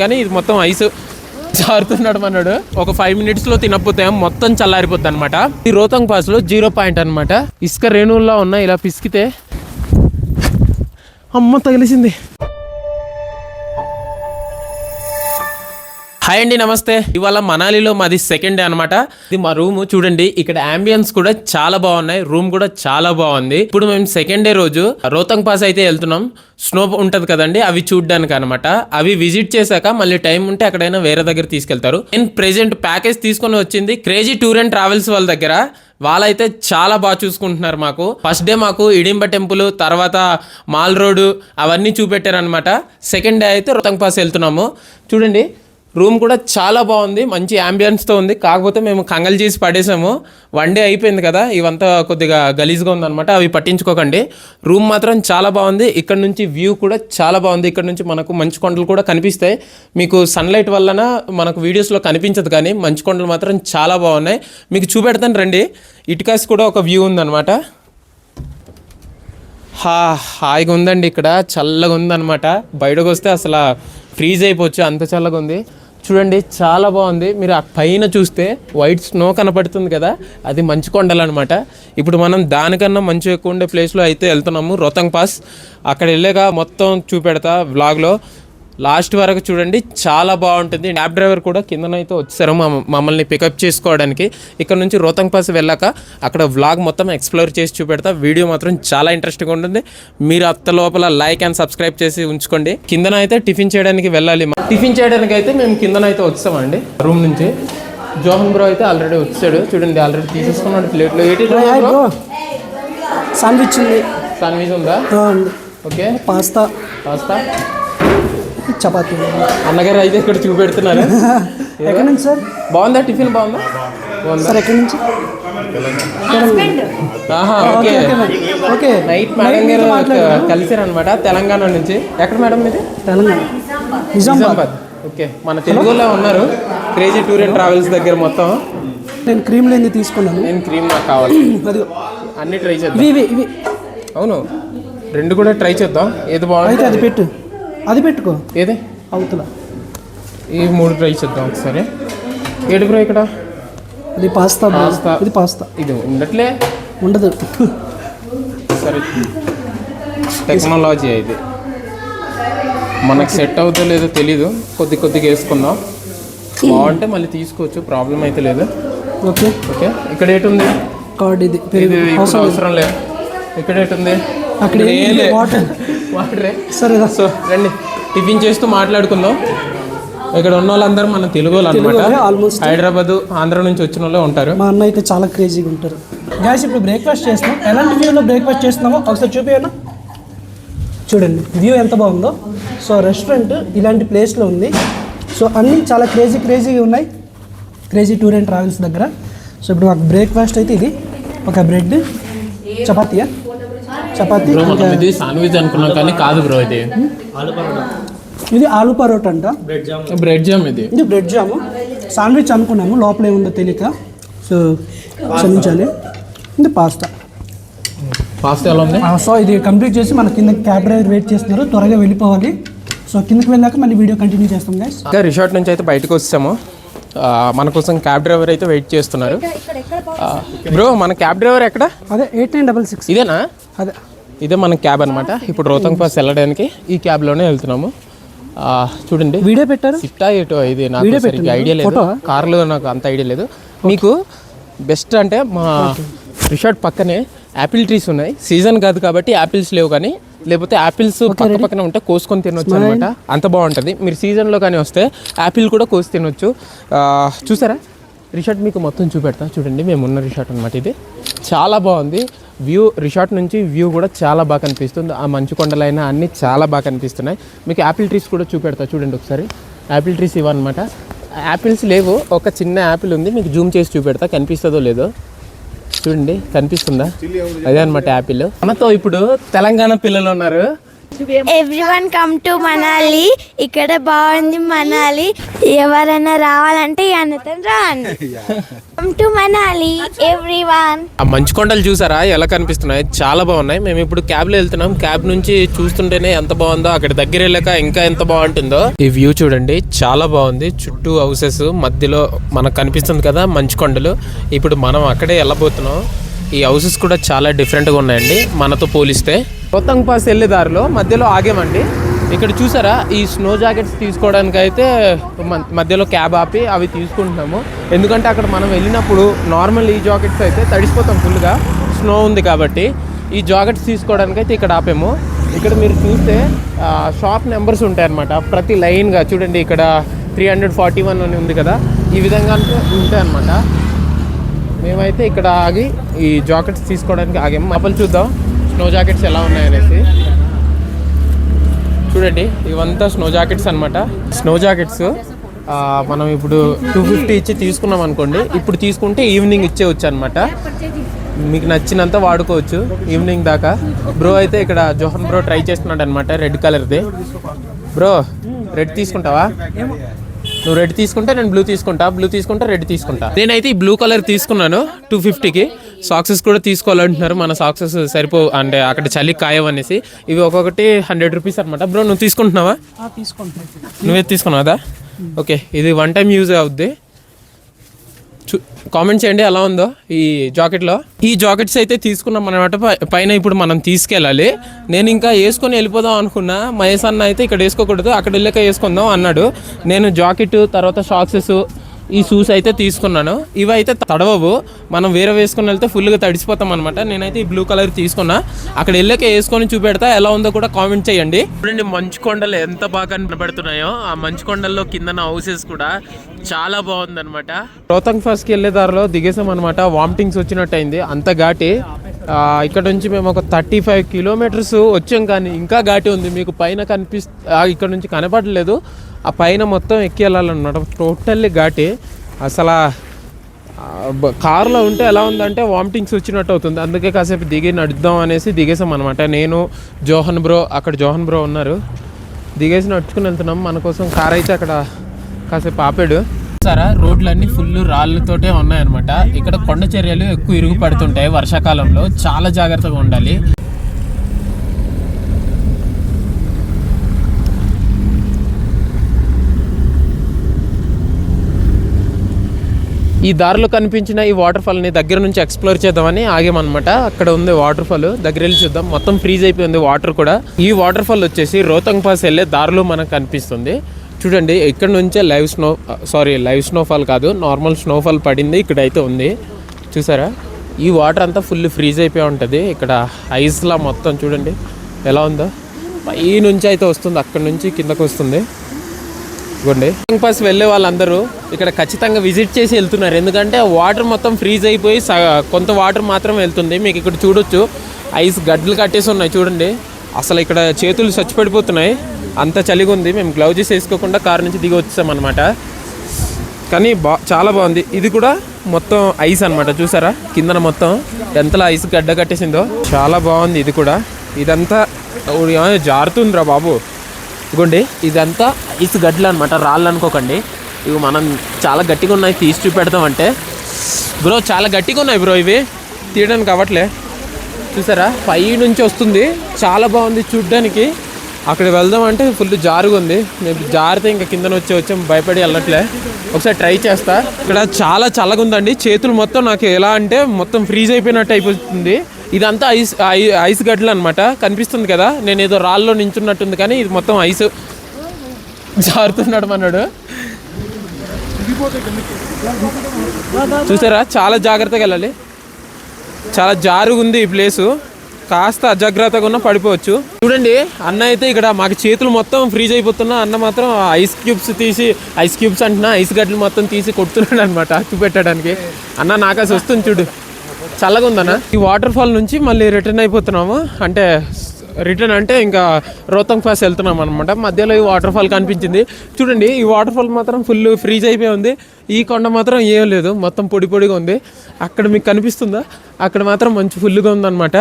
కానీ ఇది మొత్తం ఐస్ జారుతున్నాడు అన్నాడు ఒక ఫైవ్ మినిట్స్లో తినకపోతే మొత్తం చల్లారిపోద్ది అనమాట ఈ రోతంగ్ పాస్లో జీరో పాయింట్ అనమాట ఇసుక రేణువుల్లో ఉన్న ఇలా పిసికితే అమ్మ తగిలిసింది. హాయ్ అండి నమస్తే. ఇవాళ మనాలిలో మాది సెకండ్ డే అనమాట ఇది మా రూమ్ చూడండి ఇక్కడ అంబియన్స్ కూడా చాలా బాగున్నాయి రూమ్ కూడా చాలా బాగుంది. ఇప్పుడు మేము సెకండ్ డే రోజు రోతంగ్ పాస్ అయితే వెళ్తున్నాం. స్నో ఉంటది కదండి అవి చూడడానికి అనమాట అవి విజిట్ చేశాక మళ్ళీ టైం ఉంటే ఎక్కడైనా వేరే దగ్గర తీసుకెళ్తారు. నేను ప్రెజెంట్ ప్యాకేజ్ తీసుకొని వచ్చింది క్రేజీ టూర్ అండ్ ట్రావెల్స్ వాళ్ళ దగ్గర. వాళ్ళైతే చాలా బాగా చూసుకుంటున్నారు మాకు. ఫస్ట్ డే మాకు ఇడింబ టెంపుల్ తర్వాత మాల్ రోడ్ అవన్నీ చూపెట్టారనమాట సెకండ్ డే అయితే రోతంగ్ పాస్ వెళ్తున్నాము. చూడండి రూమ్ కూడా చాలా బాగుంది మంచి అంబియన్స్తో ఉంది. కాకపోతే మేము కంగలు చేసి పడేసాము. వన్ డే అయిపోయింది కదా ఇవంతా కొద్దిగా గలీజ్గా ఉందన్నమాట అవి పట్టించుకోకండి. రూమ్ మాత్రం చాలా బాగుంది. ఇక్కడ నుంచి వ్యూ కూడా చాలా బాగుంది. ఇక్కడ నుంచి మనకు మంచు కొండలు కూడా కనిపిస్తాయి. మీకు సన్లైట్ వలన మనకు వీడియోస్లో కనిపించదు కానీ మంచు కొండలు మాత్రం చాలా బాగున్నాయి. మీకు చూపెడతాను రండి. ఇటుకాస్ కూడా ఒక వ్యూ ఉందన్నమాట. హా హాయిగా ఉందండి ఇక్కడ. చల్లగా ఉందన్నమాట. బయటకు వస్తే అసలు ఫ్రీజ్ అయిపోవచ్చు. అంత చల్లగా ఉంది. చూడండి చాలా బాగుంది. మీరు ఆ పైన చూస్తే వైట్ స్నో కనపడుతుంది కదా అది మంచు కొండలు అనమాట ఇప్పుడు మనం దానికన్నా మంచు ఎక్కువ ఉండే ప్లేస్లో అయితే వెళ్తున్నాము. రోతంగ్ పాస్. అక్కడ వెళ్ళాక మొత్తం చూపెడతా వ్లాగ్లో లాస్ట్ వరకు చూడండి చాలా బాగుంటుంది. క్యాబ్ డ్రైవర్ కూడా కిందనైతే వచ్చారు మమ్మ- మమ్మల్ని పికప్ చేసుకోవడానికి. ఇక్కడ నుంచి రోతంగ్ పాస్ వెళ్ళాక అక్కడ వ్లాగ్ మొత్తం ఎక్స్ప్లోర్ చేసి చూపెడతా. వీడియో మాత్రం చాలా ఇంట్రెస్టింగ్ ఉంటుంది. మీరు అత్త లోపల లైక్ అండ్ సబ్స్క్రైబ్ చేసి ఉంచుకోండి. కిందన అయితే టిఫిన్ చేయడానికి వెళ్ళాలి. టిఫిన్ చేయడానికి అయితే మేము కిందనైతే వచ్చామండి రూమ్ నుంచి. జోహన్ బ్రో అయితే ఆల్రెడీ వచ్చాడు. చూడండి ఆల్రెడీ తీసేసుకున్నాడు ప్లేట్లో ఏంటి బ్రో? శాండ్విచ్ ఉంది. ఆ, ఉంది. ఓకే పాస్తా పాస్తా చపాతీ. అన్నగారు అయితే ఇక్కడ చూపెడుతున్నారు. ఎక్కడి నుంచి సార్? బాగుందా టిఫిన్? బాగుందా? సార్ ఎక్కడి నుంచి? ఆహా ఓకే ఓకే. నైట్ మేడం గారు కలిసారనమాట తెలంగాణ నుంచి. ఎక్కడ మేడం మీది? తెలంగాణ. నిజామాబాద్. ఓకే మన తెలుగులో ఉన్నారు. క్రేజీ టూర్ అండ్ ట్రావెల్స్ దగ్గర మొత్తం. నేను క్రీమ్ లేని తీసుకున్నాను. నేను క్రీమ్ నాకు కావాలి. అది అన్ని ట్రై చేద్దాం. ఇవి ఇవి ఇవి. అవును రెండు కూడా ట్రై చేద్దాం. ఏది అయితే బాగుంది అది పెట్టు. అది పెట్టుకో. ఏది? అవతల. ఈ మూడు ట్రై చేద్దాం ఒకసారి. ఏడు బ్రో ఇక్కడ? అది పాస్తా. పాస్తా. ఇది పాస్తా. ఇది ఉండట్లే? ఉండదు. సరే. టెక్నాలజీ ఇది. మనకు సెట్ అవుతుందో లేదో తెలీదు. కొద్ది కొద్దిగా వేసుకుందాం. బాగుంటే మళ్ళీ తీసుకోవచ్చు. ప్రాబ్లం అయితే లేదు. ఓకే. ఓకే. ఇక్కడ ఏటుంది కార్డ్ ఇది. అవసరం లేదు. ఇక్కడ ఏటుంది అక్కడ. వాటర్. వాటరే సరే. సో రండి. టిఫిన్ చేస్తూ మాట్లాడుకుందాం. ఇక్కడ ఉన్న వాళ్ళందరూ మన తెలుగు వాళ్ళు అనమాట. హైదరాబాద్ ఆంధ్ర నుంచి వచ్చిన వాళ్ళే ఉంటారు. మా అన్న అయితే చాలా క్రేజీగా ఉంటారు. గ్యాస్ ఇప్పుడు బ్రేక్ఫాస్ట్ చేస్తున్నాం. ఎలాంటి వ్యూలో బ్రేక్ఫాస్ట్ చేస్తున్నామో ఒకసారి చూపించనా చూడండి వ్యూ ఎంత బాగుందో. సో రెస్టారెంట్ ఇలాంటి ప్లేస్లో ఉంది. సో అన్నీ చాలా క్రేజీ క్రేజీగా ఉన్నాయి. క్రేజీ టూర్ అండ్ ట్రావెల్స్ దగ్గర. సో ఇప్పుడు మాకు బ్రేక్ఫాస్ట్ అయితే ఇది. ఒక బ్రెడ్ చపాతీయా? చపాతీ మనం ఇది శాండ్విచ్ అనుకున్నాం కానీ కాదు బ్రో ఇది. ఇది ఆలు పరోటా అంట? బ్రెడ్ జామ్ ఇది. ఇది బ్రెడ్ జాము శాండ్విచ్ అనుకున్నాము లోపల ఏముందో తెలియక. సో క్షమించాలి. ఇది పాస్తా పాస్తా ఎలా ఉంది? ఆ, సో ఇది కంప్లీట్ చేసి మన కింద క్యాబ్ డ్రైవర్ వెయిట్ చేస్తున్నారు. త్వరగా వెళ్ళిపోవాలి. సో కిందకి వెళ్ళాక మళ్ళీ వీడియో కంటిన్యూ చేస్తాం గైస్ ఇంకా రిసార్ట్ నుంచి అయితే బయటకు వచ్చాము మన కోసం క్యాబ్ డ్రైవర్ అయితే వెయిట్ చేస్తున్నారు. బ్రో మన క్యాబ్ డ్రైవర్ ఎక్కడ? అదే ఎయిట్ నైన్ డబల్ సిక్స్. ఇదేనా? అదే. ఇదే మన క్యాబ్ అనమాట ఇప్పుడు రోతంగ్ పాస్ వెళ్ళడానికి ఈ క్యాబ్లోనే వెళ్తున్నాము. ఆ, చూడండి. వీడియో పెట్టారు? సిట్టా ఏటో ఇది నాకు సరిగ్గా. ఐడియా లేదు. ఫోటో? కార్లో నాకు అంత ఐడియా లేదు. మీకు బెస్ట్ అంటే మా రిసార్ట్ పక్కనే యాపిల్ ట్రీస్ ఉన్నాయి. సీజన్ కాదు కాబట్టి యాపిల్స్ లేవు కానీ లేకపోతే యాపిల్స్ పక్క పక్కన ఉంటే కోసుకొని తినొచ్చు అనమాట అంత బాగుంటుంది. మీరు సీజన్లో కానీ వస్తే యాపిల్ కూడా కోసి తినొచ్చు. చూసారా? రిసార్ట్ మీకు మొత్తం చూపెడతా. చూడండి మేము ఉన్న రిసార్ట్ అనమాట ఇది. చాలా బాగుంది. వ్యూ రిసార్ట్ నుంచి వ్యూ కూడా చాలా బాగా కనిపిస్తుంది. ఆ మంచు కొండలైనా అన్నీ చాలా బాగా కనిపిస్తున్నాయి. మీకు యాపిల్ ట్రీస్ కూడా చూపెడతా. చూడండి ఒకసారి. యాపిల్ ట్రీస్ ఇవన్నమాట యాపిల్స్ లేవు. ఒక చిన్న యాపిల్ ఉంది. మీకు జూమ్ చేసి చూపెడతా. కనిపిస్తుందో లేదో. చూడండి కనిపిస్తుందా? అదే అనమాట యాపిల్. మనతో ఇప్పుడు తెలంగాణ పిల్లలు ఉన్నారు. ఎవ్రీవన్ కమ్ టు మనాలి ఇక్కడ బాగుంది మనాలి ఎవరైనా రావాలంటే అన్నతో రాండి. కమ్ టు మనాలి ఎవ్రీవన్ ఆ మంచు కొండలు చూసారా? ఎలా కనిపిస్తున్నాయి? చాలా బాగున్నాయి. మేము ఇప్పుడు క్యాబ్లో వెళ్తున్నాం. క్యాబ్ నుంచి చూస్తుంటేనే ఎంత బాగుందో అక్కడ దగ్గర వెళ్ళాక ఇంకా ఎంత బాగుంటుందో. ఈ వ్యూ చూడండి. చాలా బాగుంది. చుట్టూ హౌసెస్ మధ్యలో మనకు కనిపిస్తుంది కదా మంచు కొండలు. ఇప్పుడు మనం అక్కడే వెళ్ళబోతున్నాం. ఈ హౌసెస్ కూడా చాలా డిఫరెంట్గా ఉన్నాయండి. మనతో పోలిస్తే. రోతంగ్ పాస్ వెళ్ళే దారిలో మధ్యలో ఆగామండి. ఇక్కడ చూసారా ఈ స్నో జాకెట్స్ తీసుకోవడానికి అయితే మధ్యలో క్యాబ్ ఆపి అవి తీసుకుంటున్నాము. ఎందుకంటే అక్కడ మనం వెళ్ళినప్పుడు నార్మల్ ఈ జాకెట్స్ అయితే తడిసిపోతాం ఫుల్గా. స్నో ఉంది కాబట్టి ఈ జాకెట్స్ తీసుకోవడానికి అయితే ఇక్కడ ఆపాము. ఇక్కడ మీరు చూస్తే షాప్ నెంబర్స్ ఉంటాయన్నమాట. ప్రతి లైన్గా చూడండి ఇక్కడ త్రీ హండ్రెడ్ ఫార్టీ వన్ అని ఉంది కదా. ఈ విధంగా ఉంటాయి అన్నమాట మేమైతే ఇక్కడ ఆగి ఈ జాకెట్స్ తీసుకోవడానికి ఆగాము. అప్పులు చూద్దాం. స్నో జాకెట్స్ ఎలా ఉన్నాయనేసి. చూడండి ఇవంతా స్నో జాకెట్స్ అనమాట స్నో జాకెట్స్ మనం ఇప్పుడు టూ ఫిఫ్టీ ఇచ్చి తీసుకున్నాం అనుకోండి ఇప్పుడు తీసుకుంటే ఈవినింగ్ ఇచ్చేవచ్చు అనమాట మీకు నచ్చినంత వాడుకోవచ్చు ఈవినింగ్ దాకా. బ్రో అయితే ఇక్కడ జోహన్ బ్రో ట్రై చేస్తున్నాడు అనమాట రెడ్ కలర్ది. బ్రో రెడ్ తీసుకుంటావా? నువ్వు రెడ్ తీసుకుంటే నేను బ్లూ తీసుకుంటా బ్లూ తీసుకుంటే రెడ్ తీసుకుంటా. నేనైతే ఈ బ్లూ కలర్ తీసుకున్నాను టూ ఫిఫ్టీకి సాక్సెస్ కూడా తీసుకోవాలంటున్నారు. మన సాక్సెస్ సరిపో అంటే అక్కడ చలి కాయవనేసి ఇవి ఒక్కొక్కటి హండ్రెడ్ రూపీస్ అనమాట బ్రో నువ్వు తీసుకుంటున్నావా? తీసుకుంటాను నువ్వే తీసుకున్నావా ఓకే ఇది వన్ టైం యూజ్ అవుద్ది. చూ కామెంట్ చేయండి ఎలా ఉందో ఈ జాకెట్లో. ఈ జాకెట్స్ అయితే తీసుకున్నాం అనమాట పైన ఇప్పుడు మనం తీసుకెళ్ళాలి. నేను ఇంకా వేసుకొని వెళ్ళిపోదాం అనుకున్నా. మహేష్ అన్న అయితే ఇక్కడ వేసుకోకూడదు. అక్కడ వెళ్ళాక వేసుకుందాం అన్నాడు. నేను జాకెట్ తర్వాత షాక్సెస్ ఈ షూస్ అయితే తీసుకున్నాను. ఇవి అయితే తడవవు. మనం వేరే వేసుకొని వెళ్తే ఫుల్గా తడిసిపోతాం అనమాట నేనైతే ఈ బ్లూ కలర్ తీసుకున్నా. అక్కడ వెళ్ళాక వేసుకొని చూపెడతా. ఎలా ఉందో కూడా కామెంట్ చేయండి. చూడండి మంచు కొండలు ఎంత బాగా కనబడుతున్నాయో. ఆ మంచు కొండల్లో కిందన హౌసెస్ కూడా చాలా బాగుంది అనమాట రోతంగ్ ఫాస్ట్కి వెళ్ళే దారిలో దిగేసాం అనమాట వామిటింగ్స్ వచ్చినట్టు అయింది. అంత ఘాటి. ఇక్కడ నుంచి మేము ఒక థర్టీ ఫైవ్ కిలోమీటర్స్ వచ్చాం కానీ ఇంకా ఘాటి ఉంది. మీకు పైన కనిపిస్ ఇక్కడ నుంచి కనపడలేదు. ఆ పైన మొత్తం ఎక్కి వెళ్ళాలన్నమాట. టోటల్లీ ఘాటి. అసలు కారులో ఉంటే ఎలా ఉందంటే వామిటింగ్స్ వచ్చినట్టు అవుతుంది. అందుకే కాసేపు దిగి నడుద్దాం అనేసి దిగేసాం అనమాట నేను జోహన్ బ్రో అక్కడ జోహన్ బ్రో ఉన్నారు. దిగేసి నడుచుకుని వెళ్తున్నాం. మన కోసం కార్ అయితే అక్కడ కాసేపు ఆపాడు. సరే రోడ్లన్నీ ఫుల్ రాళ్ళతోటే ఉన్నాయన్నమాట. ఇక్కడ కొండ చర్యలు ఎక్కువ ఇరుగు పడుతుంటాయి వర్షాకాలంలో. చాలా జాగ్రత్తగా ఉండాలి. ఈ దారిలో కనిపించిన ఈ వాటర్ ఫాల్ని దగ్గర నుంచి ఎక్స్ప్లోర్ చేద్దామని ఆగామన్నమాట. అక్కడ ఉంది వాటర్ ఫాల్ దగ్గర వెళ్ళి చూద్దాం. మొత్తం ఫ్రీజ్ అయిపోయింది వాటర్ కూడా. ఈ వాటర్ ఫాల్ వచ్చేసి రోతంగ్ పాస్ వెళ్ళే దారిలో మనకు కనిపిస్తుంది. చూడండి ఇక్కడ నుంచే live snow sorry live snowfall కాదు నార్మల్ స్నోఫాల్ పడింది ఇక్కడ అయితే ఉంది. చూసారా? ఈ వాటర్ అంతా ఫుల్ ఫ్రీజ్ అయిపోయి ఉంటుంది. ఇక్కడ ఐస్లా మొత్తం చూడండి. ఎలా ఉందో? పై నుంచి అయితే వస్తుంది అక్కడ నుంచి కిందకు వస్తుంది. ఇవ్వండి రోతంగ్ పాస్ వెళ్ళే వాళ్ళందరూ ఇక్కడ ఖచ్చితంగా విజిట్ చేసి వెళ్తున్నారు. ఎందుకంటే వాటర్ మొత్తం ఫ్రీజ్ అయిపోయి స- కొంత వాటర్ మాత్రం వెళ్తుంది. మీకు ఇక్కడ చూడొచ్చు. ఐస్ గడ్డలు కట్టేసి ఉన్నాయి చూడండి. అసలు ఇక్కడ చేతులు చచ్చిపడిపోతున్నాయి. అంత చలిగా ఉంది. మేము గ్లౌజెస్ వేసుకోకుండా కార్ నుంచి దిగి వచ్చాం అనమాట కానీ బా చాలా బాగుంది. ఇది కూడా మొత్తం ఐస్ అన్నమాట. చూసారా? కిందన మొత్తం ఎంతలా ఐస్ గడ్డ కట్టేసిందో. చాలా బాగుంది ఇది కూడా. ఇదంతా జారుతుందిరా బాబు. ఇదిగోండి ఇదంతా ఇసు గడ్డలు అనమాట రాళ్ళు అనుకోకండి. ఇవి మనం చాలా గట్టిగా ఉన్నాయి తీసి చూపెడతామంటే. బ్రో చాలా గట్టిగా ఉన్నాయి బ్రో ఇవి. తీయడానికి అవ్వట్లే. చూసారా? పై నుంచి వస్తుంది. చాలా బాగుంది చూడ్డానికి. అక్కడ వెళ్దాం అంటే ఫుల్ జారుగా ఉంది. మేము జారితే ఇంకా కిందన వచ్చి వచ్చాం భయపడి వెళ్ళట్లే. ఒకసారి ట్రై చేస్తా. ఇక్కడ చాలా చల్లగా ఉందండి. చేతులు మొత్తం నాకు ఎలా అంటే మొత్తం ఫ్రీజ్ అయిపోయినట్టు అయిపోతుంది. ఇదంతా ఐస్ ఐ- ఐస్ గడ్డలు అనమాట కనిపిస్తుంది కదా? నేను ఏదో రాళ్ళలో నించున్నట్టుంది కానీ ఇది మొత్తం ఐస్. జారుతున్నాడు అన్నాడు చూసారా? చాలా జాగ్రత్తగా వెళ్ళాలి. చాలా జారుగుంది ఈ ప్లేసు. కాస్త అజాగ్రత్తగా ఉన్న పడిపోవచ్చు. చూడండి అన్న అయితే ఇక్కడ మాకు చేతులు మొత్తం ఫ్రీజ్ అయిపోతున్నా. అన్న మాత్రం ఐస్ క్యూబ్స్ తీసి ఐస్ క్యూబ్స్ అంటున్నా ఐస్ గడ్డలు మొత్తం తీసి కొడుతున్నాడు అనమాట చూపెట్టడానికి అన్న నాకాసి వస్తుంది చూడు. చల్లగా ఉందన్న ఈ వాటర్ ఫాల్ నుంచి మళ్ళీ రిటర్న్ అయిపోతున్నాము. అంటే రిటర్న్ అంటే ఇంకా రోతంగ్ పాస్ వెళ్తున్నాం అనమాట మధ్యలో ఈ వాటర్ ఫాల్ కనిపించింది. చూడండి ఈ వాటర్ ఫాల్ మాత్రం ఫుల్ ఫ్రీజ్ అయిపోయి ఉంది. ఈ కొండ మాత్రం ఏం లేదు. మొత్తం పొడి పొడిగా ఉంది. అక్కడ మీకు కనిపిస్తుందా? అక్కడ మాత్రం మంచి ఫుల్గా ఉందన్నమాట.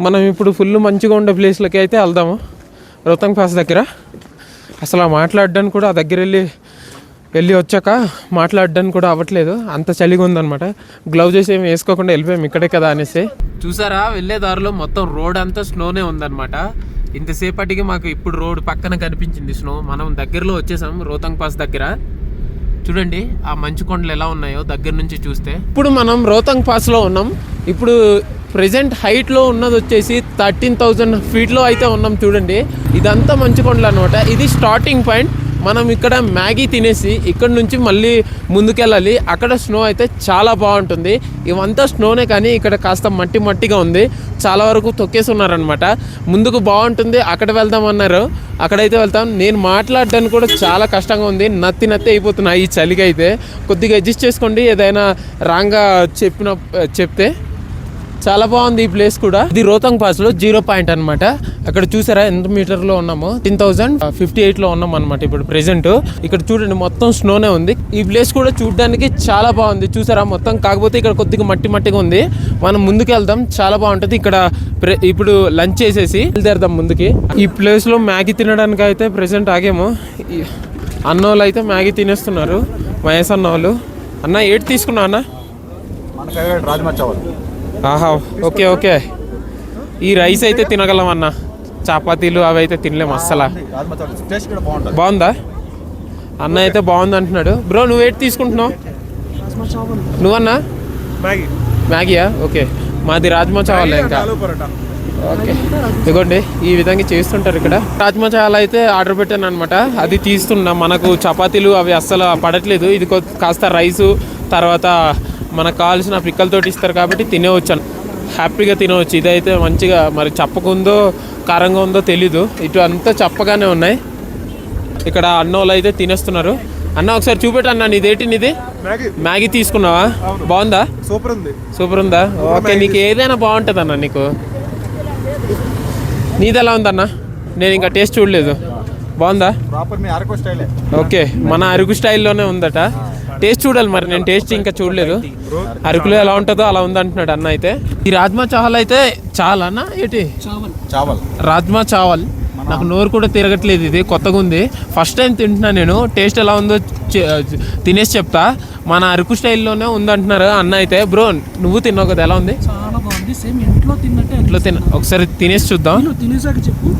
మనం ఇప్పుడు ఫుల్ మంచిగా ఉండే ప్లేస్లకి అయితే వెళ్దాము. రోహతంగ్ పాస్ దగ్గర. అసలు ఆ మాట్లాడడానికి కూడా ఆ దగ్గర వెళ్ళి వెళ్ళి వచ్చాక మాట్లాడడానికి కూడా అవ్వట్లేదు. అంత చలిగా ఉందన్నమాట. గ్లౌజెస్ ఏమి వేసుకోకుండా వెళ్ళిపోయాం ఇక్కడే కదా అనేసి. చూసారా? వెళ్ళే దారిలో మొత్తం రోడ్ అంతా స్నోనే ఉందన్నమాట. ఇంతసేపటికి మాకు ఇప్పుడు రోడ్ పక్కన కనిపించింది స్నో. మనం దగ్గరలో వచ్చేసాం రోహతంగ్ పాస్ దగ్గర. చూడండి ఆ మంచు కొండలు ఎలా ఉన్నాయో దగ్గర నుంచి చూస్తే. ఇప్పుడు మనం రోహతంగ్ పాస్లో ఉన్నాం. ఇప్పుడు ప్రెసెంట్ హైట్లో ఉన్నది వచ్చేసి థర్టీన్ థౌజండ్ ఫీట్లో అయితే ఉన్నాం చూడండి. ఇదంతా మంచు కొండలు అనమాట ఇది స్టార్టింగ్ పాయింట్ మనం ఇక్కడ మ్యాగీ తినేసి ఇక్కడ నుంచి మళ్ళీ ముందుకెళ్ళాలి. అక్కడ స్నో అయితే చాలా బాగుంటుంది. ఇవంతా స్నోనే కానీ ఇక్కడ కాస్త మట్టి మట్టిగా ఉంది. చాలా వరకు తొక్కేసి ఉన్నారనమాట ముందుకు బాగుంటుంది. అక్కడ వెళ్దాం అన్నారు. అక్కడైతే వెళ్తాం. నేను మాట్లాడడానికి కూడా చాలా కష్టంగా ఉంది. నత్తి నత్తి అయిపోతున్నాయి ఈ చలికి అయితే కొద్దిగా అడ్జస్ట్ చేసుకోండి. ఏదైనా రాంగ్గా చెప్పిన చెప్తే చాలా బాగుంది ఈ ప్లేస్ కూడా. ఇది రోతంగ్ పాస్లో జీరో పాయింట్ అనమాట అక్కడ చూసారా ఎంత మీటర్లో ఉన్నాము? టెన్ థౌసండ్ ఫిఫ్టీ ఎయిట్లో ఉన్నాం అనమాట ఇప్పుడు ప్రెసెంట్. ఇక్కడ చూడండి మొత్తం స్నోనే ఉంది. ఈ ప్లేస్ కూడా చూడడానికి చాలా బాగుంది. చూసారా? మొత్తం కాకపోతే ఇక్కడ కొద్దిగా మట్టి మట్టిగా ఉంది. మనం ముందుకు వెళ్దాం. చాలా బాగుంటుంది. ఇక్కడ ప్రె- ఇప్పుడు లంచ్ చేసేసి వెళ్తాం ముందుకి. ఈ ప్లేస్లో మ్యాగీ తినడానికి అయితే ప్రెసెంట్ ఆగేమో. అన్న అన్నోళ్ళు అయితే మ్యాగీ తినేస్తున్నారు. మహేష్ అన్న వాళ్ళు అన్న ఏటి తీసుకున్నా అన్న? మన చావల్ ఆహా ఓకే ఓకే. ఈ రైస్ అయితే తినగలం అన్న. చపాతీలు అవి అయితే తినలేము అస్సలా. బాగుందా? అన్న అయితే బాగుంది అంటున్నాడు. బ్రో నువ్వు ఏంటి తీసుకుంటున్నావు? నువ్వన్నా? మ్యాగీ. మ్యాగీయా? ఓకే. మాది రాజ్మా చావాలే ఇంకా? ఓకే. ఇదిగోండి ఈ విధంగా చేస్తుంటారు ఇక్కడ. రాజ్మా చావాల అయితే ఆర్డర్ పెట్టాను అనమాట అది తీస్తున్నా. మనకు చపాతీలు అవి అస్సలు పడట్లేదు. ఇది కాస్త రైసు తర్వాత మనకు కావాల్సిన పిక్కలతోటి ఇస్తారు కాబట్టి తినేవచ్చు హ్యాపీగా తినవచ్చు. ఇదైతే మంచిగా మరి చప్పకుందో కారంగా ఉందో తెలీదు. ఇటు అంతా చప్పగానే ఉన్నాయి. ఇక్కడ అన్న వాళ్ళు అయితే తినేస్తున్నారు. అన్న ఒకసారి చూపెట్టు అన్న నీదేంటి నీది? మ్యాగీ. తీసుకున్నావా? బాగుందా? సూపర్ ఉంది సూపర్ ఉందా ఓకే నీకు ఏదైనా బాగుంటుంది అన్న నీకు. నీది ఎలా ఉందన్న? నేను ఇంకా టేస్ట్ చూడలేదు. బాగుందా? ఓకే మన అరకు స్టైల్లోనే ఉందట. టేస్ట్ చూడాలి మరి నేను టేస్ట్ ఇంకా చూడలేదు. అరకులో ఎలా ఉంటుందో అలా ఉందంటున్నాడు అన్న అయితే. ఈ రాజ్మా చావల్ అయితే చాలా అన్న ఏంటి? చావల్. రాజ్మా చావల్. నాకు నోరు కూడా తిరగట్లేదు ఇది కొత్తగా ఉంది. ఫస్ట్ టైం తింటున్నా నేను టేస్ట్ ఎలా ఉందో తినేసి చెప్తా. మన అరకు స్టైల్లోనే ఉందంటున్నారు అన్న అయితే. బ్రో నువ్వు తిన్నావు కదా ఎలా ఉంది? చాలా బాగుంది. సేమ్ ఇంట్లో తిన్నట్టే ఇట్లా తిన ఒకసారి తినేసి చూద్దాం. నువ్వు తినేసాక చెప్పు.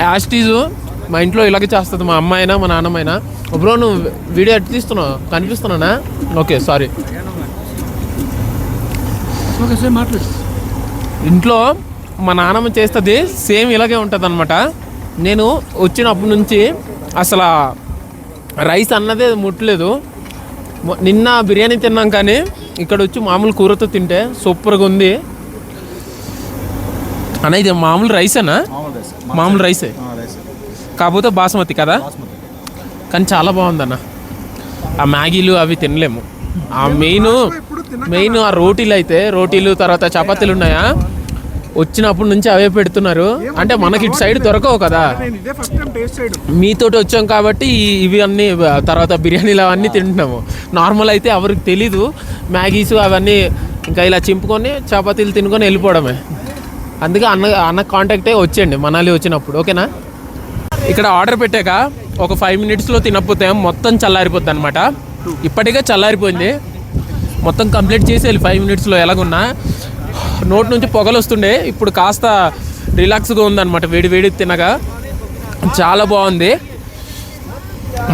యాస్టీజు మా ఇంట్లో ఇలాగే చేస్తుంది మా అమ్మాయినా మా నాన్నమైనా బ్రో నువ్వు వీడియో ఎట్ తీస్తున్నావు? కనిపిస్తున్నానా? ఓకే సారీ ఇంట్లో మా నాన్నమ్మ చేస్తుంది సేమ్ ఇలాగే ఉంటుంది అనమాట నేను వచ్చినప్పటి నుంచి అసలు రైస్ అన్నదే ముట్టలేదు. నిన్న బిర్యానీ తిన్నాం కానీ ఇక్కడ వచ్చి మామూలు కూరతో తింటే సూపర్గా ఉంది. అన్న ఇది మామూలు రైస్ మామూలు రైసే కాకపోతే బాస్మతి కదా? కానీ చాలా బాగుందన్న. ఆ మ్యాగీలు అవి తినలేము. ఆ మెయిన్ మెయిన్ ఆ రోటీలు అయితే రోటీలు తర్వాత చపాతీలు ఉన్నాయా? వచ్చినప్పటి నుంచి అవే పెడుతున్నారు. అంటే మనకి ఇటు సైడ్ దొరకవు కదా. మీతోటి వచ్చాం కాబట్టి ఇవి అన్నీ తర్వాత బిర్యానీలు అవన్నీ తింటున్నాము. నార్మల్ అయితే ఎవరికి తెలీదు. మ్యాగీస్ అవన్నీ ఇంకా ఇలా చింపుకొని చపాతీలు తినుకొని వెళ్ళిపోవడమే. అందుకే అన్న అన్న కాంటాక్టే వచ్చేయండి మనాలి వచ్చినప్పుడు ఓకేనా? ఇక్కడ ఆర్డర్ పెట్టాక ఒక ఫైవ్ మినిట్స్లో తినకపోతే మొత్తం చల్లారిపోద్ది అనమాట ఇప్పటికే చల్లారిపోయింది. మొత్తం కంప్లీట్ చేసేయాలి ఫైవ్ మినిట్స్లో ఎలాగున్నా. నోట్ నుంచి పొగలు వస్తుండే ఇప్పుడు కాస్త రిలాక్స్గా ఉందన్నమాట వేడి వేడి తినగా. చాలా బాగుంది.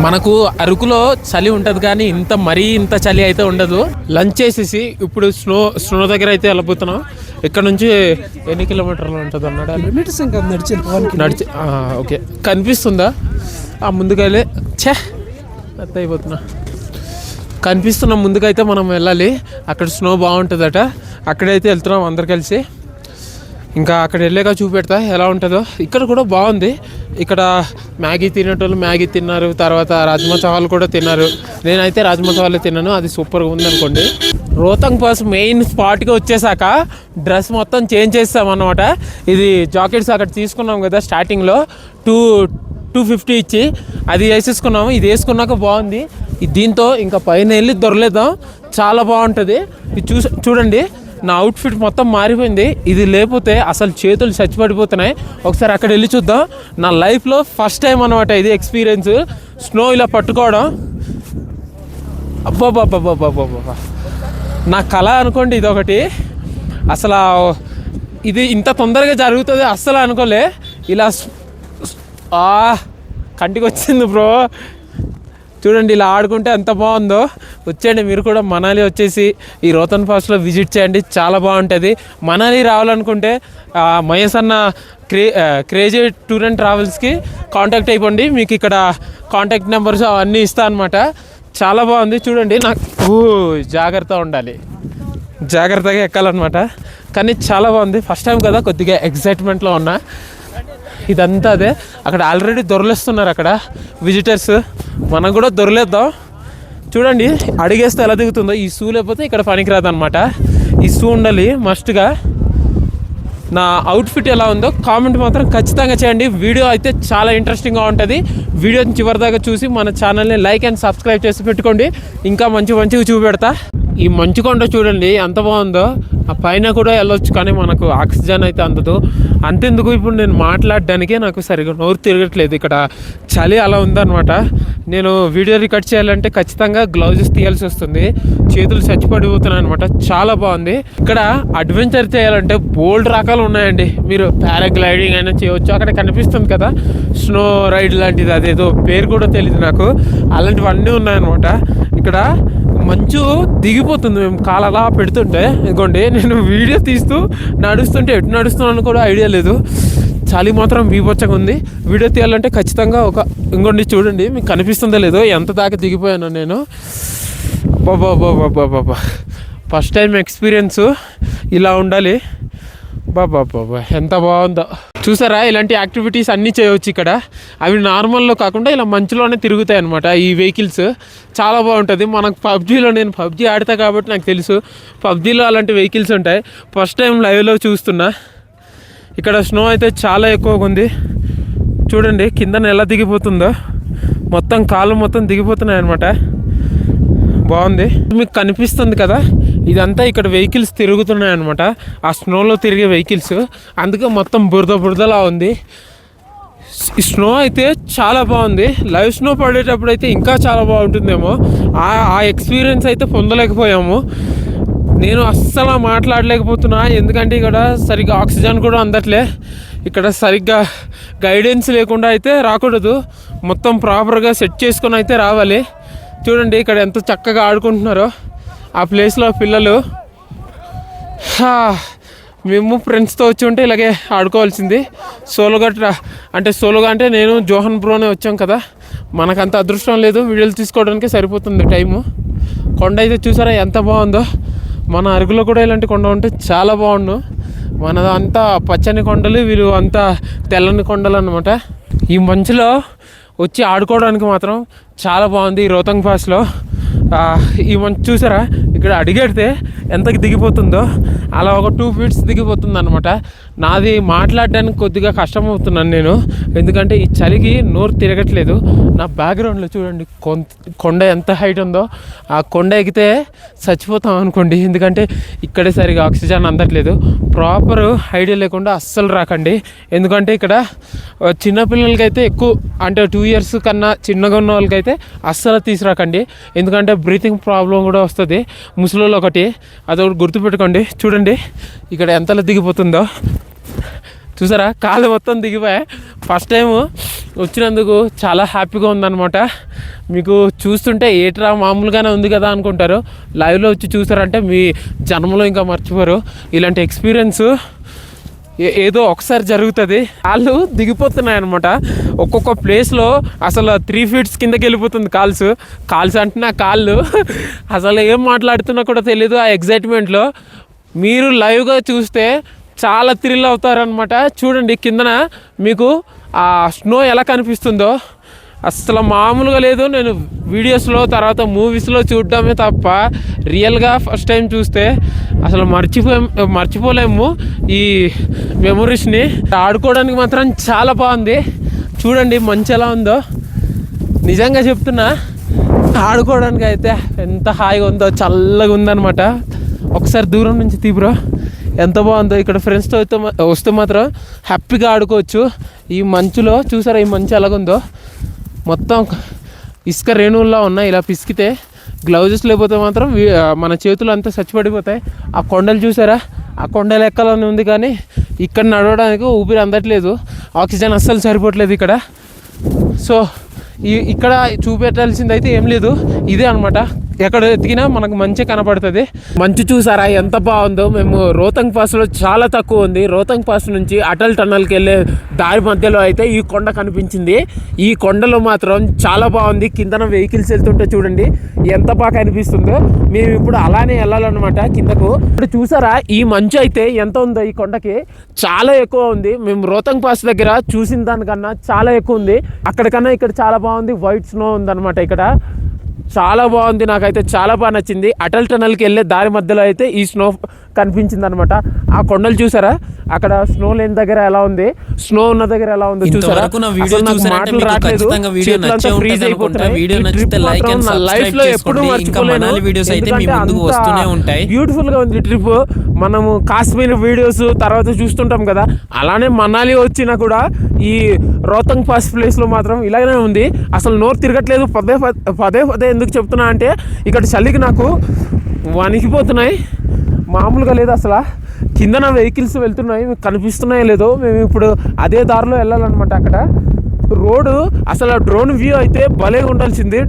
మనకు అరకులో చలి ఉంటుంది కానీ ఇంత మరీ ఇంత చలి అయితే ఉండదు. లంచ్ చేసేసి ఇప్పుడు స్నో స్నో దగ్గర అయితే వెళ్ళిపోతున్నాం ఇక్కడ నుంచి ఎన్ని కిలోమీటర్లు ఉంటుంది అన్నాడు? కిలోమీటర్స్ ఇంకా నడిచి నడిచి ఓకే. కనిపిస్తుందా? ఆ ముందుకెళ్ళి ఛే! అత్త అయిపోతున్నా కనిపిస్తున్న ముందుకైతే మనం వెళ్ళాలి. అక్కడ స్నో బాగుంటుందట. అక్కడైతే వెళ్తున్నాం అందరు కలిసి. ఇంకా అక్కడ వెళ్ళాక చూపెడతా. ఎలా ఉంటుందో. ఇక్కడ కూడా బాగుంది. ఇక్కడ మ్యాగీ తినేటోళ్ళు మ్యాగీ తిన్నారు. తర్వాత రాజ్మా చావల్ కూడా తిన్నారు. నేనైతే రాజ్మా చావల్ తిన్నాను. అది సూపర్గా ఉంది రోతంగ్ రోహతంగ్ పాస్ మెయిన్ స్పాట్కి వచ్చేసాక డ్రెస్ మొత్తం చేంజ్ చేస్తామన్నమాట. ఇది జాకెట్స్ అక్కడ తీసుకున్నాం కదా స్టార్టింగ్లో. టూ టూ ఫిఫ్టీ ఇచ్చి అది వేసేసుకున్నాము. ఇది వేసుకున్నాక బాగుంది. దీంతో ఇంకా పైన వెళ్ళి దొరలేదాం. చాలా బాగుంటుంది. ఇది చూ చూడండి. నా అవుట్ఫిట్ మొత్తం మారిపోయింది. ఇది లేకపోతే అసలు చేతులు చచ్చిపడిపోతున్నాయి. ఒకసారి అక్కడ వెళ్ళి చూద్దాం. నా లైఫ్లో ఫస్ట్ టైం అనమాట ఇది ఎక్స్పీరియన్స్. స్నో ఇలా పట్టుకోవడం. అబ్బాబ్బాబ్బాబ్బాబ్బా నా కళ అనుకోండి ఇదొకటి. అసలు ఇది ఇంత తొందరగా జరుగుతుంది అస్సలు అనుకోలే. ఇలా ఆ కంటికి వచ్చింది బ్రో. చూడండి ఇలా ఆడుకుంటే ఎంత బాగుందో. వచ్చేయండి మీరు కూడా మనాలి వచ్చేసి ఈ రోతన్ ఫాస్ట్లో విజిట్ చేయండి చాలా బాగుంటుంది. మనాలి రావాలనుకుంటే ఆ, మహేష్ అన్న క్రే క్రేజీ టూర్ అండ్ ట్రావెల్స్కి కాంటాక్ట్ అయిపోండి. మీకు ఇక్కడ కాంటాక్ట్ నెంబర్స్ అవన్నీ ఇస్తా అనమాట చాలా బాగుంది. చూడండి నాకు జాగ్రత్త ఉండాలి. జాగ్రత్తగా ఎక్కాలన్నమాట. కానీ చాలా బాగుంది. ఫస్ట్ టైం కదా కొద్దిగా ఎగ్జైట్మెంట్లో ఉన్నా. ఇదంతా అదే. అక్కడ ఆల్రెడీ దొరలేస్తున్నారు అక్కడ విజిటర్స్ మనం కూడా దొరలేద్దాం. చూడండి అడిగేస్తే ఎలా దిగుతుందో. ఈ షూ లేకపోతే ఇక్కడ పనికిరాదు అనమాట ఈ షూ ఉండాలి మస్ట్గా నా అవుట్ఫిట్ ఎలా ఉందో కామెంట్ మాత్రం ఖచ్చితంగా చేయండి. వీడియో అయితే చాలా ఇంట్రెస్టింగ్గా ఉంటుంది. వీడియోని చివరిదాకా చూసి మన ఛానల్ని లైక్ అండ్ సబ్స్క్రైబ్ చేసి పెట్టుకోండి. ఇంకా మంచి మంచిగా చూపెడతా. ఈ మంచు కొండ చూడండి ఎంత బాగుందో. ఆ పైన కూడా వెళ్ళొచ్చు కానీ మనకు ఆక్సిజన్ అయితే అందదు. అంతెందుకు ఇప్పుడు నేను మాట్లాడడానికే నాకు సరిగా నోరు తిరగట్లేదు. ఇక్కడ చలి అలా ఉందన్నమాట. నేను వీడియో రికార్డ్ చేయాలంటే ఖచ్చితంగా గ్లౌజెస్ తీయాల్సి వస్తుంది. చేతులు చచ్చిపడిపోతున్నాయి అనమాట చాలా బాగుంది. ఇక్కడ అడ్వెంచర్ చేయాలంటే బోల్డ్ రకాలు ఉన్నాయండి. మీరు పారాగ్లైడింగ్ అయినా చేయవచ్చు అక్కడ కనిపిస్తుంది కదా స్నో రైడ్ లాంటిది. అదేదో పేరు కూడా తెలియదు నాకు. అలాంటివన్నీ ఉన్నాయన్నమాట. ఇక్కడ మంచు దిగి దిగిపోతుంది మేము కాలు అలా పెడుతుంటే ఇదిగోండి నేను వీడియో తీస్తూ నడుస్తుంటే ఎటు నడుస్తున్నాను కూడా ఐడియా లేదు. చలి మాత్రం బీభత్సంగా ఉంది. వీడియో తీయాలంటే ఖచ్చితంగా ఒక ఇంకోండి చూడండి మీకు కనిపిస్తుందో లేదో ఎంత దాకా దిగిపోయాను నేను. బాబా బాబా బాబా ఫస్ట్ టైం ఎక్స్పీరియన్స్. ఇలా ఉండాలి. బాబా బాబా ఎంత బాగుందో. చూసారా? ఇలాంటి యాక్టివిటీస్ అన్నీ చేయవచ్చు ఇక్కడ. అవి నార్మల్లో కాకుండా ఇలా మంచులోనే తిరుగుతాయి అనమాట ఈ వెహికల్స్. చాలా బాగుంటుంది. మనకు పబ్జీలో నేను పబ్జీ ఆడతా కాబట్టి నాకు తెలుసు. పబ్జీలో అలాంటి వెహికల్స్ ఉంటాయి. ఫస్ట్ టైం లైవ్లో చూస్తున్నా. ఇక్కడ స్నో అయితే చాలా ఎక్కువగా ఉంది. చూడండి కిందన ఎలా దిగిపోతుందో. మొత్తం కాళ్ళు మొత్తం దిగిపోతున్నాయి అనమాట బాగుంది. మీకు కనిపిస్తుంది కదా ఇదంతా ఇక్కడ వెహికల్స్ తిరుగుతున్నాయి అనమాట ఆ స్నోలో తిరిగే వెహికల్స్. అందుకే మొత్తం బురద బురదలా ఉంది. స్నో అయితే చాలా బాగుంది. లైవ్ స్నో పడేటప్పుడు అయితే ఇంకా చాలా బాగుంటుందేమో. ఆ ఆ ఎక్స్పీరియన్స్ అయితే పొందలేకపోయాము. నేను అస్సలు మాట్లాడలేకపోతున్నా. ఎందుకంటే ఇక్కడ సరిగ్గా ఆక్సిజన్ కూడా అందట్లే. ఇక్కడ సరిగ్గా గైడెన్స్ లేకుండా అయితే రాకూడదు. మొత్తం ప్రాపర్గా సెట్ చేసుకొని అయితే రావాలి. చూడండి ఇక్కడ ఎంత చక్కగా ఆడుకుంటున్నారో. ఆ ప్లేస్లో పిల్లలు. మేము ఫ్రెండ్స్తో వచ్చి ఉంటే ఇలాగే ఆడుకోవాల్సింది. సోలోగా అంటే సోలోగా అంటే నేను జోహన్ బ్రోనే వచ్చాం కదా. మనకంత అదృష్టం లేదు వీడియోలు తీసుకోవడానికి సరిపోతుంది టైము. కొండ అయితే చూసారా ఎంత బాగుందో. మన అరుగులో కూడా ఇలాంటి కొండ ఉంటే చాలా బాగుండు. మనదంతా పచ్చని కొండలు వీళ్ళు అంతా తెల్లని కొండలు అనమాట ఈ మంచులో వచ్చి ఆడుకోవడానికి మాత్రం చాలా బాగుంది ఈ రోతంగ్ పాస్లో ఈ మంచు చూసారా? ఇక్కడ అడిగేడితే ఎంతకి దిగిపోతుందో అలా ఒక టూ ఫీట్స్ దిగిపోతుంది అనమాట నాది మాట్లాడడానికి కొద్దిగా కష్టమవుతున్నాను నేను. ఎందుకంటే ఈ చలికి నోరు తిరగట్లేదు. నా బ్యాక్గ్రౌండ్లో చూడండి కొండ ఎంత హైట్ ఉందో. ఆ కొండ ఎక్కితే చచ్చిపోతాం అనుకోండి. ఎందుకంటే ఇక్కడే సరిగా ఆక్సిజన్ అందట్లేదు. ప్రాపర్ ఐడియా లేకుండా అస్సలు రాకండి. ఎందుకంటే ఇక్కడ చిన్నపిల్లలకైతే ఎక్కువ అంటే టూ ఇయర్స్ కన్నా చిన్నగా ఉన్న వాళ్ళకైతే అస్సలు తీసుకురాకండి ఎందుకంటే బ్రీతింగ్ ప్రాబ్లం కూడా వస్తుంది. ముసలిలో ఒకటి అదొకటి గుర్తుపెట్టుకోండి చూడండి ఇక్కడ ఎంతలా దిగిపోతుందో. చూసారా? కాలు మొత్తం దిగిపోయాయి ఫస్ట్ టైం వచ్చినందుకు చాలా హ్యాపీగా ఉందన్నమాట. మీకు చూస్తుంటే ఏట్రా మామూలుగానే ఉంది కదా అనుకుంటారు. లైవ్లో వచ్చి చూసారంటే మీ జన్మలో ఇంకా మర్చిపోరు. ఇలాంటి ఎక్స్పీరియన్స్ ఏదో ఒకసారి జరుగుతుంది. కాళ్ళు దిగిపోతున్నాయి అనమాట ఒక్కొక్క ప్లేస్లో అసలు త్రీ ఫీట్స్ కిందకి వెళ్ళిపోతుంది కాల్స్. కాల్స్ అంటున్నా కాళ్ళు. అసలు ఏం మాట్లాడుతున్నా కూడా తెలియదు ఆ ఎగ్జైట్మెంట్లో మీరు లైవ్గా చూస్తే చాలా థ్రిల్ అవుతారనమాట చూడండి కిందన మీకు ఆ స్నో ఎలా కనిపిస్తుందో. అసలు మామూలుగా లేదు. నేను వీడియోస్లో తర్వాత మూవీస్లో చూడడమే తప్ప రియల్గా ఫస్ట్ టైం చూస్తే అసలు మర్చిపో మర్చిపోలేము ఈ మెమొరీస్ని. ఆడుకోవడానికి మాత్రం చాలా బాగుంది. చూడండి మంచి ఎలా ఉందో. నిజంగా చెప్తున్నా ఆడుకోవడానికి అయితే ఎంత హాయిగా ఉందో చల్లగా ఉందనమాట ఒకసారి దూరం నుంచి తీబ్రో ఎంత బాగుందో. ఇక్కడ ఫ్రెండ్స్తో అయితే వస్తే మాత్రం హ్యాపీగా ఆడుకోవచ్చు. ఈ మంచులో చూసారా ఈ మంచు ఎలాగుందో? మొత్తం ఇసుక రేణువుల్లో ఉన్నాయి. ఇలా పిసికితే గ్లౌజెస్ లేకపోతే మాత్రం మన చేతులు అంతా చచ్చిపడిపోతాయి. ఆ కొండలు చూసారా? ఆ కొండలు ఎక్కాలని ఉంది కానీ ఇక్కడ నడవడానికి ఊపిరి అందట్లేదు. ఆక్సిజన్ అస్సలు సరిపోవట్లేదు ఇక్కడ. సో ఈ ఇక్కడ చూపెట్టాల్సింది అయితే ఏం లేదు. ఇదే అనమాట ఎక్కడ ఎతికినా మనకు మంచి కనపడుతుంది. మంచు చూసారా? ఎంత బాగుందో. మేము రోతంగ్ పాస్లో చాలా తక్కువ ఉంది. రోతంగ్ పాస్ నుంచి అటల్ టన్నల్కి వెళ్ళే దారి మధ్యలో అయితే ఈ కొండ కనిపించింది. ఈ కొండలో మాత్రం చాలా బాగుంది. కిందన వెహికల్స్ వెళ్తుంటే చూడండి ఎంత బాగా కనిపిస్తుందో. మేము ఇప్పుడు అలానే వెళ్ళాలన్నమాట కిందకు. ఇప్పుడు చూసారా? ఈ మంచు అయితే ఎంత ఉందో ఈ కొండకి? చాలా ఎక్కువ ఉంది. మేము రోతంగ్ పాస్ దగ్గర చూసిన దానికన్నా చాలా ఎక్కువ ఉంది. అక్కడికన్నా ఇక్కడ చాలా బాగుంది. వైట్ స్నో ఉందన్నమాట ఇక్కడ. చాలా బాగుంది. నాకైతే చాలా బాగా నచ్చింది. అటల్ టనల్కి వెళ్ళే దారి మధ్యలో అయితే ఈ స్నో కనిపించింది అనమాట ఆ కొండలు చూసారా? అక్కడ స్నో లేని దగ్గర ఎలా ఉంది? స్నో ఉన్న దగ్గర ఎలా ఉంది చూసారా? మాటలు రావట్లేదు. అయిపోతున్నాయి. life లో ఎప్పుడూ మర్చిపోలేను. బ్యూటిఫుల్గా ఉంది ట్రిప్ మనము కాశ్మీర్ వీడియోస్ తర్వాత చూస్తుంటాం కదా. అలానే మనాలి వచ్చినా కూడా ఈ రోతంగ్ పాస్ ప్లేస్లో మాత్రం ఇలాగనే ఉంది. అసలు నోరు తిరగట్లేదు. పదే పదే- పదే పదే ఎందుకు చెప్తున్నా అంటే ఇక్కడ చలికి నాకు వణికిపోతున్నాయి. మామూలుగా లేదు అసలు. కిందన వెహికల్స్ వెళ్తున్నాయి మీకు కనిపిస్తున్నాయో లేదో మేము ఇప్పుడు అదే దారిలో వెళ్ళాలన్నమాట అక్కడ. రోడ్డు అసలు డ్రోన్ వ్యూ అయితే భలే ఉండాల్సింది